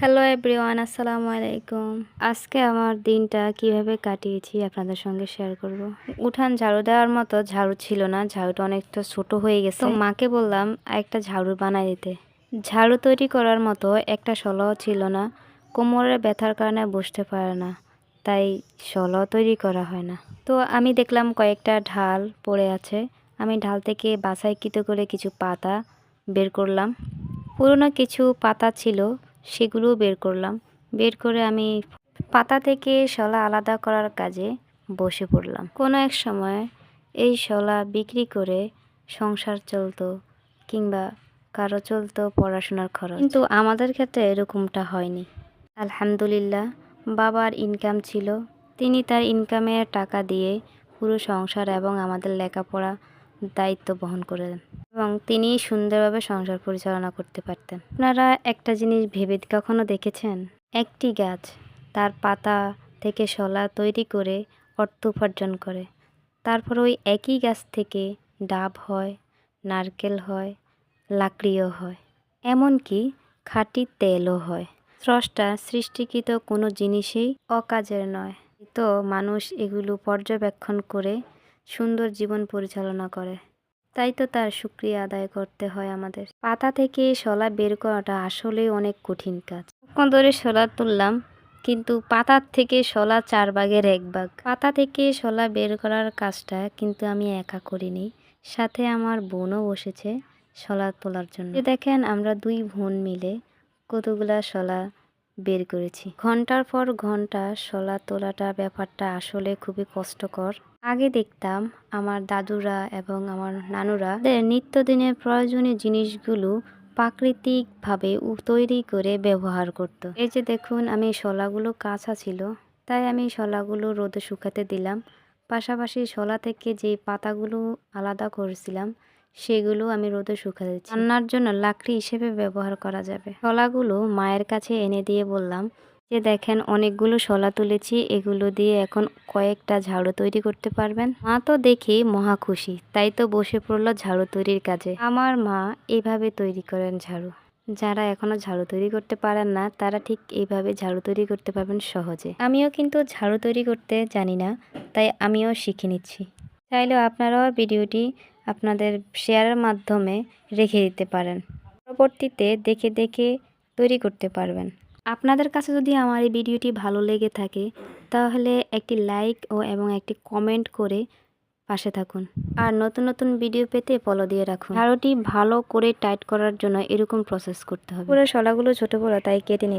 Hello everyone আসসালামু আলাইকুম। আজকে আমার দিনটা কীভাবে কাটিয়েছি আপনাদের সঙ্গে শেয়ার করব। উঠান ঝাড়ু দেওয়ার মতো ঝাড়ু ছিল না, ঝাড়ুটা অনেকটা ছোট হয়ে গেছে। মাকে বললাম, একটা ঝাড়ু বানাই দিতে। ঝাড়ু তৈরি করার মতো একটা শলাও ছিল না। কোমরের ব্যথার কারণে বসতে পারে না, তাই শলাও তৈরি করা হয় না। তো আমি দেখলাম কয়েকটা ঢাল পড়ে আছে। আমি ঢাল থেকে বাছাইকৃত করে কিছু পাতা বের করলাম। পুরনো কিছু পাতা ছিল সেগুলোও বের করলাম। বের করে আমি পাতা থেকে শলা আলাদা করার কাজে বসে পড়লাম। কোনো এক সময় এই শলা বিক্রি করে সংসার চলতো কিংবা কারও চলতো পড়াশোনার খরচ। কিন্তু আমাদের ক্ষেত্রে এরকমটা হয়নি। আলহামদুলিল্লাহ, বাবার ইনকাম ছিল। তিনি তার ইনকামের টাকা দিয়ে পুরো সংসার এবং আমাদের লেখাপড়া দায়িত্ব বহন করে দেন এবং তিনি সুন্দরভাবে সংসার পরিচালনা করতে পারতেন। আপনারা একটা জিনিস ভেবে কখনো দেখেছেন? একটি গাছ তার পাতা থেকে শলা তৈরি করে অর্থ উপার্জন করে। তারপর ওই একই গাছ থেকে ডাব হয়, নারকেল হয়, লাকড়িও হয়। এমনকি খাঁটি তেলও হয়। স্রষ্টা সৃষ্টিকৃত কোনো জিনিসই অকাজের নয়। তো মানুষ এগুলো পর্যবেক্ষণ করে সুন্দর জীবন পরিচালনা করে। তাই তো তার শুক্রিয়া আদায় করতে হয় আমাদের। পাতা থেকে শলা বের করাটা আসলেই অনেক কঠিন কাজ। কখন ধরে শলা তুললাম, কিন্তু পাতার থেকে শলা চার ভাগের এক ভাগ। পাতা থেকে শলা বের করার কাজটা কিন্তু আমি একা করিনি। সাথে আমার বোনও বসেছে শলা তোলার জন্য। দেখেন আমরা দুই বোন মিলে কতগুলা শলা বের করেছি। ঘণ্টার পর ঘণ্টা শলা তোলাটা ব্যাপারটা আসলে খুবই কষ্টকর। আগে দেখতাম আমার দাদুরা এবং আমার নানুরা নিত্যদিনের প্রয়োজনীয় জিনিসগুলো প্রাকৃতিকভাবে তৈরি করে ব্যবহার করত। এই যে দেখুন, আমি শলাগুলো কাঁচা ছিল, তাই আমি শলাগুলো রোদে শুকাতে দিলাম। পাশাপাশি শলা থেকে যে পাতাগুলো আলাদা করেছিলাম সেগুলো আমি রোদে শুকাতে দিচ্ছি। রান্নার জন্য লাকড়ি হিসেবে ব্যবহার করা যাবে। শলাগুলো মায়ের কাছে এনে দিয়ে বললাম যে, দেখেন, অনেকগুলো শলা তুলেছি। এগুলো দিয়ে এখন কয়েকটা ঝাড়ু তৈরি করতে পারবেন? মা তো দেখি মহা খুশি, তাই তো বসে পড়ল ঝাড়ু তৈরির কাজে। আমার মা এইভাবে তৈরি করেন ঝাড়ু। যারা এখনও ঝাড়ু তৈরি করতে পারেন না, তারা ঠিক এইভাবে ঝাড়ু তৈরি করতে পারবেন সহজে। আমিও কিন্তু ঝাড়ু তৈরি করতে জানি না, তাই আমিও শিখে নিচ্ছি। চাইলেও আপনারাও ভিডিওটি আপনাদের শেয়ারের মাধ্যমে রেখে দিতে পারেন। পরবর্তীতে দেখে দেখে তৈরি করতে পারবেন। আপনাদের কাছে যদি আমার এই ভিডিওটি ভালো লেগে থাকে, তাহলে একটি লাইক ও এবং একটি কমেন্ট করে পাশে থাকুন। আর নতুন নতুন ভিডিও পেতে ফলো দিয়ে রাখুন। ঝাড়ুটি ভালো করে টাইট করার জন্য এরকম প্রসেস করতে হবে। পুরো শলাগুলো ছোট বড়, তাই কেটে নিলাম